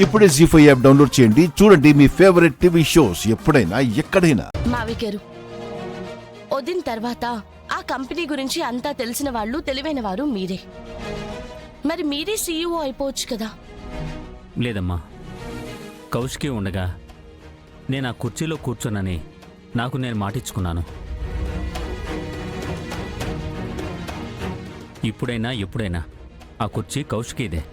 ఇప్పుడే G five app download చేయండి. చూడండి మీ ఫేవరెట్ టీవీ షోస్ ఎప్పుడైనా ఎక్కడైనా. మావిగారు వదిన తర్వాత ఆ కంపెనీ గురించి అంతా తెలిసిన వాళ్ళు తెలివైన వారు మీరే. మరి మీరే సీఈఓ అయిపోవచ్చు కదా. లేదమ్మా. కౌశికి ఉండగా నేను ఆ కుర్చీలో కూర్చోనని నాకు నేను మాటిచ్చుకున్నాను. ఇప్పుడైనా ఎప్పుడైనా ఆ కుర్చీ కౌశికీదే.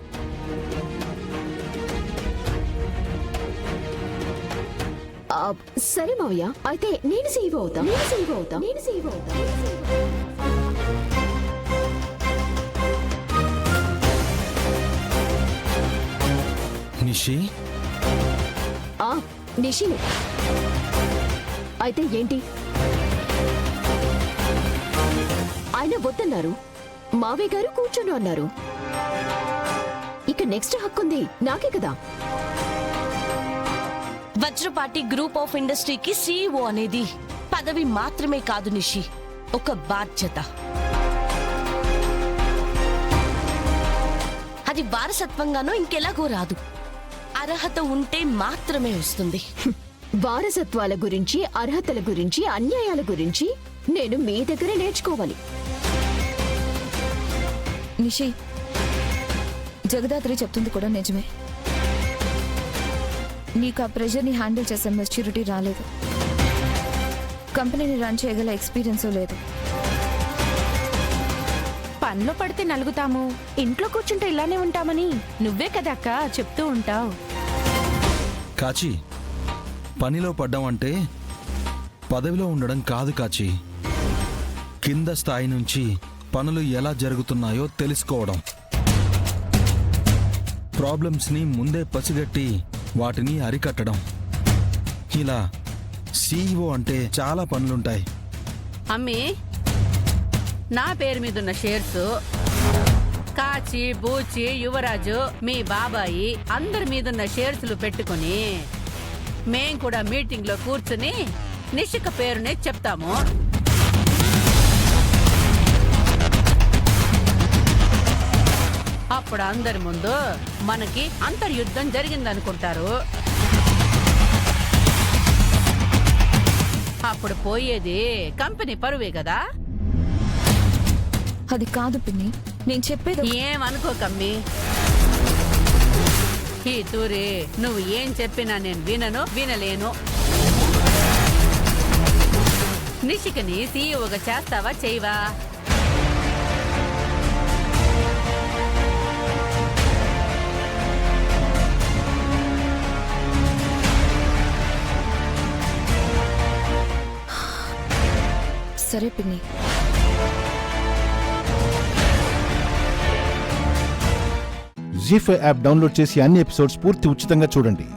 సరే మావయ్య అయితే నేను సీఈఓ అవుతా. నేను సీఈఓ అవుతా. నేను సీఈఓ అవుతా. నిషి? ఆ, నిషిని అయితే ఏంటి? ఆయన వద్దన్నారు. మావయ్య గారు కూర్చొని అన్నారు. ఇక నెక్స్ట్ హక్కుంది నాకే కదా. వజ్రపాటి గ్రూప్ ఆఫ్ ఇండస్ట్రీకి సీఈఓ అనేది పదవి మాత్రమే కాదు నిషి ఒక బాధ్యత. అది వారసత్వంగానో ఇంకెలాగో రాదు. అర్హత ఉంటే మాత్రమే వస్తుంది. వారసత్వాల గురించి అర్హతల గురించి అన్యాయాల గురించి నేను మీ దగ్గరే నేర్చుకోవాలి. నిషి జగదాత్రి చెప్తుంది కూడా నిజమే. నీకు ఆ ప్రెషర్ని హ్యాండిల్ చేసే మెచ్యూరిటీ రాలేదు. కంపెనీని రన్ చేయగల ఎక్స్పీరియన్స్ లేదు. పనిలో పడితే నలుగుతాము. ఇంట్లో కూర్చుంటే ఇలానే ఉంటామని నువ్వే కదా అక్క చెప్తూ ఉంటావు. కాచి పనిలో పడ్డం అంటే పదవిలో ఉండడం కాదు కాచి. కింద స్థాయి నుంచి పనులు ఎలా జరుగుతున్నాయో తెలుసుకోవడం. ప్రాబ్లమ్స్ని ముందే పసిగట్టి వాటిని అరికట్టడం. ఇలా సీఈఓ అంటే చాలా పనులుంటాయి. అమ్మి నా పేరు మీద ఉన్న షేర్స్ కాచి బూచి యువరాజు మీ బాబాయి అందరి మీదున్న షేర్స్లు పెట్టుకుని మేం కూడా మీటింగ్లో కూర్చుని నిషిక పేరునే చెప్తాము. అందరి ముందు మనకి అంతర్యుద్ధం జరిగిందనుకుంటారు. అప్పుడు పోయేది కంపెనీ పరువే కదా? అది కాదు పిన్ని నేను చెప్పేది ఏమనుకోకమ్మి ఈ తూరి నువ్వు ఏం చెప్పినా నేను వినను వినలేను. నిషికని సీఈఓగా చేస్తావా చేయవా? సరే పిన్ని. జీ ఫైవ్ యాప్ డౌన్లోడ్ చేసి అన్ని ఎపిసోడ్స్ పూర్తి ఉచితంగా చూడండి.